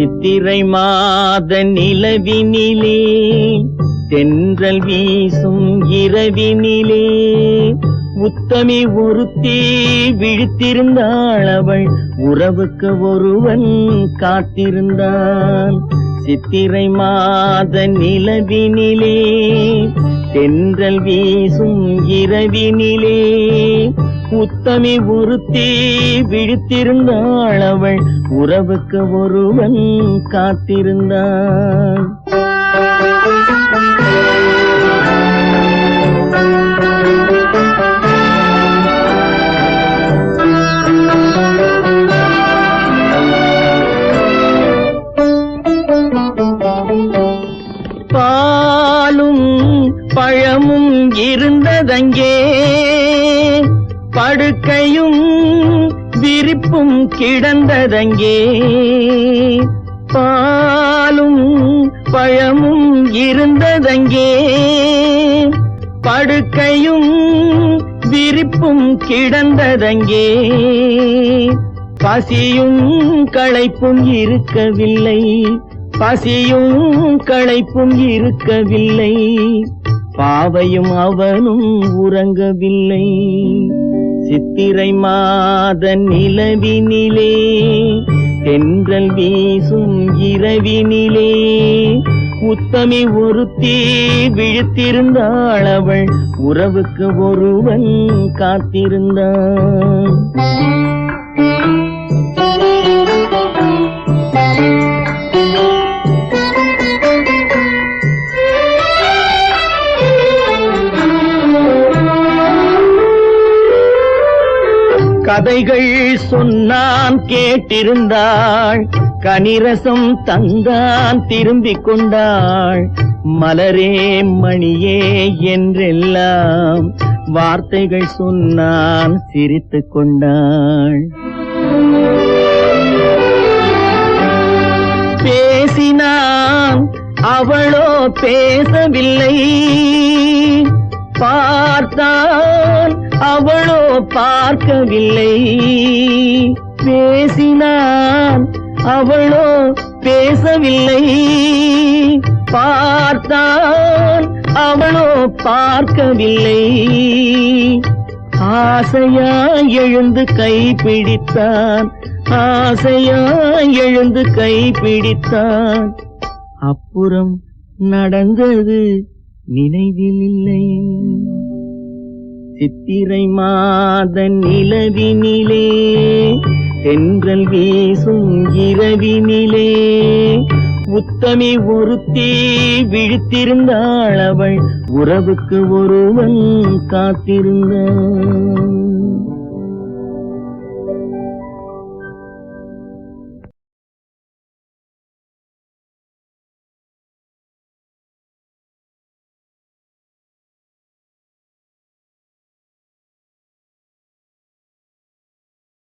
சித்திரை மாத நிலவினிலே தென்றல் வீசும் இரவினிலே உத்தமி ஒருத்தி விழித்திருந்தாள் அவள் உறவுக்கு ஒருவன் காத்திருந்தான். சித்திரை மாத நிலவினிலே தென்றல் வீசும் இரவினிலே உத்தமி ஒருத்தி விழித்திருந்தாள் அவள் உறவுக்கு ஒருவன் காத்திருந்தான். பாலும் பழமும் இருந்ததங்கே. படுக்கையும் விரிப்பும் கிடந்ததங்கே. பாலும் பழமும் இருந்ததங்கே. படுக்கையும் விரிப்பும் கிடந்ததங்கே. பசியும் களைப்பும் இருக்கவில்லை. பசியும் களைப்பும் இருக்கவில்லை. பாவையும் அவனும் உறங்கவில்லை. சித்திரை மாத நிலவினிலே தென்றல் வீசும் இரவினிலே உத்தமி ஒருத்தி விழித்திருந்தாள் அவள் உறவுக்கு ஒருவன் காத்திருந்தான். கதைகள் சொன்னான் கேட்டிருந்தாள். கனிரசம் தந்தான் திரும்பிக் கொண்டாள். மலரே மணியே என்றெல்லாம் வார்த்தைகள் சொன்னான் சிரித்துக் கொண்டாள். பேசினான் அவளோ பேசவில்லை. பார்த்தான் அவளோ பார்க்கவில்லை. பேசினான் அவளோ பேசவில்லை. பார்த்தான் அவளோ பார்க்கவில்லை. ஆசையா எழுந்து கைப்பிடித்தான் ஆசையா எழுந்து கைப்பிடித்தான். அப்புறம் நடந்தது நினைவில் இல்லை. சித்திரை மாத நிலவினிலே தென்றல் வீசும் இரவினிலே உத்தமி ஒருத்தி விழித்திருந்தாள் அவள் உறவுக்கு ஒருவன் காத்திருந்தான்.